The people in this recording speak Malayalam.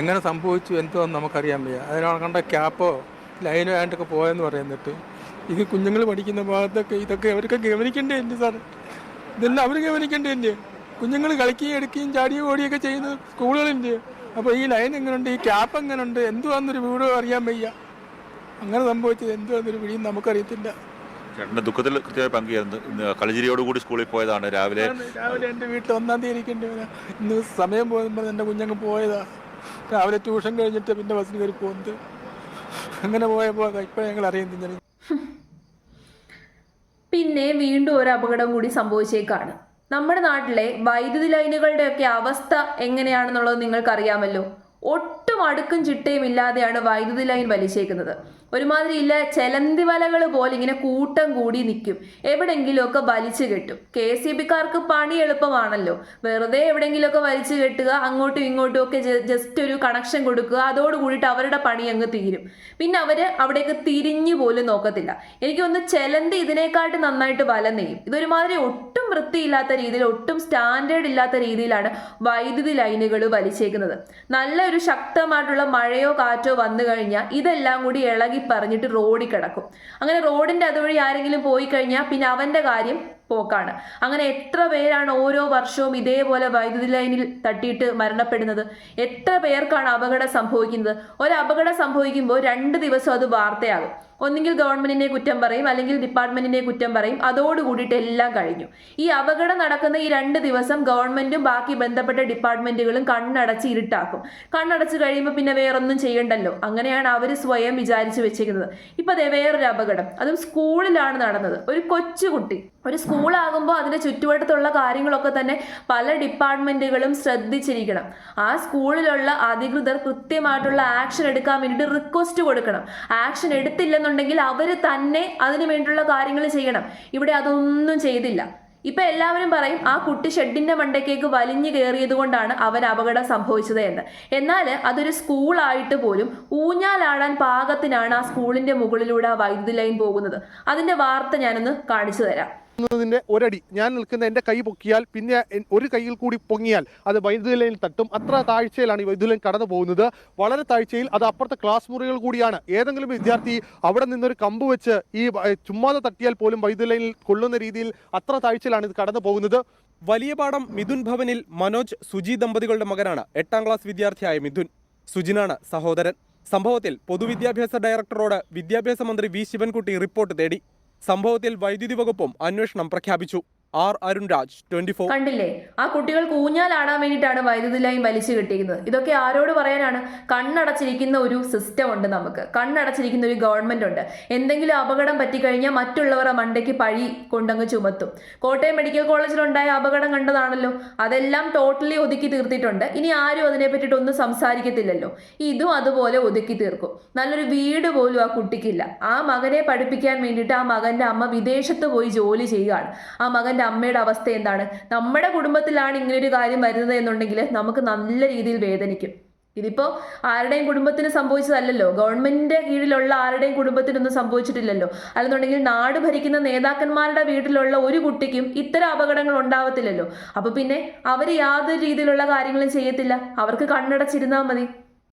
എങ്ങനെ സംഭവിച്ചു എന്തോ നമുക്കറിയാൻ വയ്യ. അതിനാണ് കണ്ട ക്യാപ്പോ ലൈനോ ആയിട്ടൊക്കെ പോയെന്ന് പറയുന്നിട്ട്. ഇത് കുഞ്ഞുങ്ങൾ പഠിക്കുന്ന ഭാഗത്തൊക്കെ ഇതൊക്കെ അവർക്ക് ഗവനിക്കേണ്ടേ എന്റെ സാർ ഇതെല്ലാം അവർ ഗവനിക്കേണ്ടേ കുഞ്ഞുങ്ങൾ കളിക്കുകയും എടുക്കുകയും ചാടിയും ഓടിയൊക്കെ ചെയ്യുന്ന സ്കൂളുകളില്ലേ? അപ്പോൾ ഈ ലൈൻ എങ്ങനെയുണ്ട് ഈ ക്യാപ്പ് എങ്ങനെയുണ്ട് എന്തുവാന്നൊരു വീട് അറിയാൻ വയ്യ. അങ്ങനെ സംഭവിച്ചത് എന്തുവാന്നൊരു പിടിയും നമുക്കറിയത്തില്ല. ചേട്ടന്റെ ദുഃഖത്തിൽ കൃത്യമായി പങ്കുചേർന്ന് കളിചിരിയോട് കൂടി സ്കൂളിൽ പോയതാണ്. രാവിലെ രാവിലെ എന്റെ വീട്ടിൽ ഒന്നാം തീയതി ഇരിക്കേണ്ടി ഇന്ന് സമയം പോകുമ്പോൾ എന്റെ കുഞ്ഞങ്ങ് പോയതാ. രാവിലെ ട്യൂഷൻ കഴിഞ്ഞിട്ട് പിന്നെ ബസ്സിൽ കയറി പോകുന്നത് അങ്ങനെ പോയപ്പോൾ ഇപ്പൊ ഞങ്ങൾ അറിയുന്നത് ഞാൻ പിന്നെ വീണ്ടും ഒരു അപകടം കൂടി സംഭവിച്ചേക്കാണ്. നമ്മുടെ നാട്ടിലെ വൈദ്യുതി ലൈനുകളുടെയൊക്കെ അവസ്ഥ എങ്ങനെയാണെന്നുള്ളത് നിങ്ങൾക്കറിയാമല്ലോ. ഒട്ടും അടുക്കും ചിട്ടയും ഇല്ലാതെയാണ് വൈദ്യുതി ലൈൻ വലിച്ചേക്കുന്നത്. ഒരുമാതിരി ഇല്ല ചെലന്തി വലകൾ പോലെ ഇങ്ങനെ കൂട്ടം കൂടി നിൽക്കും എവിടെയെങ്കിലുമൊക്കെ വലിച്ചു കെട്ടും. കെ സി ബിക്കാർക്ക് പണി എളുപ്പമാണല്ലോ. വെറുതെ എവിടെയെങ്കിലുമൊക്കെ വലിച്ചു കെട്ടുക അങ്ങോട്ടും ഇങ്ങോട്ടും ഒക്കെ ജസ്റ്റ് ഒരു കണക്ഷൻ കൊടുക്കുക അതോട് കൂടിയിട്ട് അവരുടെ പണി അങ്ങ് തീരും. പിന്നെ അവർ അവിടേക്ക് തിരിഞ്ഞു പോലും നോക്കത്തില്ല. എനിക്കൊന്ന് ചെലന്തി ഇതിനേക്കാട്ട് നന്നായിട്ട് വല നെയ്യും. ഇതൊരുമാതിരി ഒട്ടും വൃത്തിയില്ലാത്ത രീതിയിൽ ഒട്ടും സ്റ്റാൻഡേർഡ് ഇല്ലാത്ത രീതിയിലാണ് വൈദ്യുതി ലൈനുകൾ വലിച്ചേക്കുന്നത്. നല്ലൊരു ശക്തമായിട്ടുള്ള മഴയോ കാറ്റോ വന്നു കഴിഞ്ഞാൽ ഇതെല്ലാം കൂടി ഇളകി പറഞ്ഞിട്ട് റോഡിൽ കിടക്കും. അങ്ങനെ റോഡിന്റെ അതുവഴി ആരെങ്കിലും പോയി കഴിഞ്ഞാൽ പിന്നെ അവന്റെ കാര്യം പോക്കാണ്. അങ്ങനെ എത്ര പേരാണ് ഓരോ വർഷവും ഇതേപോലെ വൈദ്യുതി ലൈനിൽ തട്ടിയിട്ട് മരണപ്പെടുന്നത്? എത്ര പേർക്കാണ് അപകടം സംഭവിക്കുന്നത്? ഒരു അപകടം സംഭവിക്കുമ്പോൾ രണ്ട് ദിവസം അത് വാർത്തയാകും. ഒന്നുകിൽ ഗവൺമെന്റിനെ കുറ്റം പറയും അല്ലെങ്കിൽ ഡിപ്പാർട്ട്മെന്റിനെ കുറ്റം പറയും. അതോടുകൂടിയിട്ട് എല്ലാം കഴിഞ്ഞു. ഈ അപകടം നടക്കുന്ന ഈ രണ്ട് ദിവസം ഗവൺമെന്റും ബാക്കി ബന്ധപ്പെട്ട ഡിപ്പാർട്ട്മെന്റുകളും കണ്ണടച്ച് ഇരുട്ടാക്കും. കണ്ണടച്ച് കഴിയുമ്പോൾ പിന്നെ വേറൊന്നും ചെയ്യണ്ടല്ലോ. അങ്ങനെയാണ് അവർ സ്വയം വിചാരിച്ചു വെച്ചിരിക്കുന്നത്. ഇപ്പൊ ദേ വേറൊരു അപകടം അതും സ്കൂളിലാണ് നടന്നത്. ഒരു കൊച്ചുകുട്ടി. ഒരു സ്കൂളാകുമ്പോൾ അതിന്റെ ചുറ്റുവട്ടത്തുള്ള കാര്യങ്ങളൊക്കെ തന്നെ പല ഡിപ്പാർട്ട്മെന്റുകളും ശ്രദ്ധിച്ചിരിക്കണം. ആ സ്കൂളിലുള്ള അധികൃതർ കൃത്യമായിട്ടുള്ള ആക്ഷൻ എടുക്കാൻ വേണ്ടിയിട്ട് റിക്വസ്റ്റ് കൊടുക്കണം. ആക്ഷൻ എടുത്തില്ലെന്നുണ്ടെങ്കിൽ അവർ തന്നെ അതിനു വേണ്ടിയുള്ള കാര്യങ്ങൾ ചെയ്യണം. ഇവിടെ അതൊന്നും ചെയ്തില്ല. ഇപ്പൊ എല്ലാവരും പറയും ആ കുട്ടി ഷെഡിന്റെ മണ്ടയ്ക്കേക്ക് വലിഞ്ഞു കയറിയത് കൊണ്ടാണ് അവൻ അപകടം സംഭവിച്ചത് എന്ന്. എന്നാൽ അതൊരു സ്കൂളായിട്ട് പോലും ഊഞ്ഞാലാടാൻ പാകത്തിനാണ് ആ സ്കൂളിന്റെ മുകളിലൂടെ ആ വൈദ്യുതി ലൈൻ പോകുന്നത്. അതിന്റെ വാർത്ത ഞാനൊന്ന് കാണിച്ചു തരാം. ന്നതിന്റെ ഒരടി. ഞാൻ നിൽക്കുന്ന എന്റെ കൈ പൊക്കിയാൽ പിന്നെ ഒരു കൈയിൽ കൂടി പൊങ്ങിയാൽ അത് വൈദ്യുതി ലൈനിൽ തട്ടും. അത്ര താഴ്ചയിലാണ് ഈ വൈദ്യുതി ലൈൻ കടന്നു പോകുന്നത്. വളരെ താഴ്ചയിൽ അത് അപ്പുറത്തെ ക്ലാസ് മുറികൾ കൂടിയാണ്. ഏതെങ്കിലും വിദ്യാർത്ഥി അവിടെ നിന്നൊരു കമ്പ് വെച്ച് ഈ ചുമ്മാതെ തട്ടിയാൽ പോലും വൈദ്യുതി ലൈനിൽ കൊള്ളുന്ന രീതിയിൽ അത്ര താഴ്ചയിലാണ് ഇത് കടന്നു പോകുന്നത്. വലിയ പാടം മിഥുൻ ഭവനിൽ മനോജ് സുജി ദമ്പതികളുടെ മകനാണ്. എട്ടാം ക്ലാസ് വിദ്യാർത്ഥിയായ മിഥുൻ സുജിനാണ് സഹോദരൻ. സംഭവത്തിൽ പൊതുവിദ്യാഭ്യാസ ഡയറക്ടറോട് വിദ്യാഭ്യാസ മന്ത്രി വി ശിവൻകുട്ടി റിപ്പോർട്ട് തേടി. സംഭവത്തിൽ വൈദ്യുതി വകുപ്പും അന്വേഷണം പ്രഖ്യാപിച്ചു ആർ അരുൺരാജ് ട്വന്റി ഫോർ കണ്ടില്ലേ? ആ കുട്ടികൾ കൂഞ്ഞാലാടാൻ വേണ്ടിയിട്ടാണ് വൈദ്യുതി ലൈൻ വലിച്ചു കെട്ടിയിരിക്കുന്നത് ഇതൊക്കെ ആരോട് പറയാനാണ്? കണ്ണടച്ചിരിക്കുന്ന ഒരു സിസ്റ്റം ഉണ്ട് നമുക്ക്. കണ്ണടച്ചിരിക്കുന്ന ഒരു ഗവൺമെന്റ് ഉണ്ട്. എന്തെങ്കിലും അപകടം പറ്റിക്കഴിഞ്ഞാൽ മറ്റുള്ളവരുടെ മണ്ടയ്ക്ക് പഴി കൊണ്ടങ്ങ് ചുമത്തും. കോട്ടയം മെഡിക്കൽ കോളേജിലുണ്ടായ അപകടം കണ്ടതാണല്ലോ. അതെല്ലാം ടോട്ടലി ഒതുക്കി തീർത്തിട്ടുണ്ട്. ഇനി ആരും അതിനെ പറ്റിയിട്ട് ഒന്നും സംസാരിക്കത്തില്ലല്ലോ. ഇതും അതുപോലെ ഒതുക്കി തീർക്കും. നല്ലൊരു വീട് പോലും ആ കുട്ടിക്കില്ല. ആ മകനെ പഠിപ്പിക്കാൻ വേണ്ടിയിട്ട് ആ മകന്റെ അമ്മ വിദേശത്ത് പോയി ജോലി ചെയ്യുകയാണ്. ആ മകന്റെ അമ്മയുടെ അവസ്ഥ എന്താണ്? നമ്മുടെ കുടുംബത്തിലാണ് ഇങ്ങനൊരു കാര്യം വരുന്നത് എന്നുണ്ടെങ്കിൽ നമുക്ക് നല്ല രീതിയിൽ വേദനിക്കും. ഇതിപ്പോ ആരുടെയും കുടുംബത്തിന് സംഭവിച്ചതല്ലല്ലോ. ഗവൺമെന്റിന്റെ കീഴിലുള്ള ആരുടെയും കുടുംബത്തിനൊന്നും സംഭവിച്ചിട്ടില്ലല്ലോ. അല്ലെന്നുണ്ടെങ്കിൽ നാട് ഭരിക്കുന്ന നേതാക്കന്മാരുടെ വീട്ടിലുള്ള ഒരു കുട്ടിക്കും ഇത്തരം അപകടങ്ങൾ ഉണ്ടാവത്തില്ലല്ലോ. അപ്പോൾ പിന്നെ അവർ യാതൊരു രീതിയിലുള്ള കാര്യങ്ങളും ചെയ്യത്തില്ല. അവർക്ക് കണ്ണടച്ചിരുന്നാൽ മതി.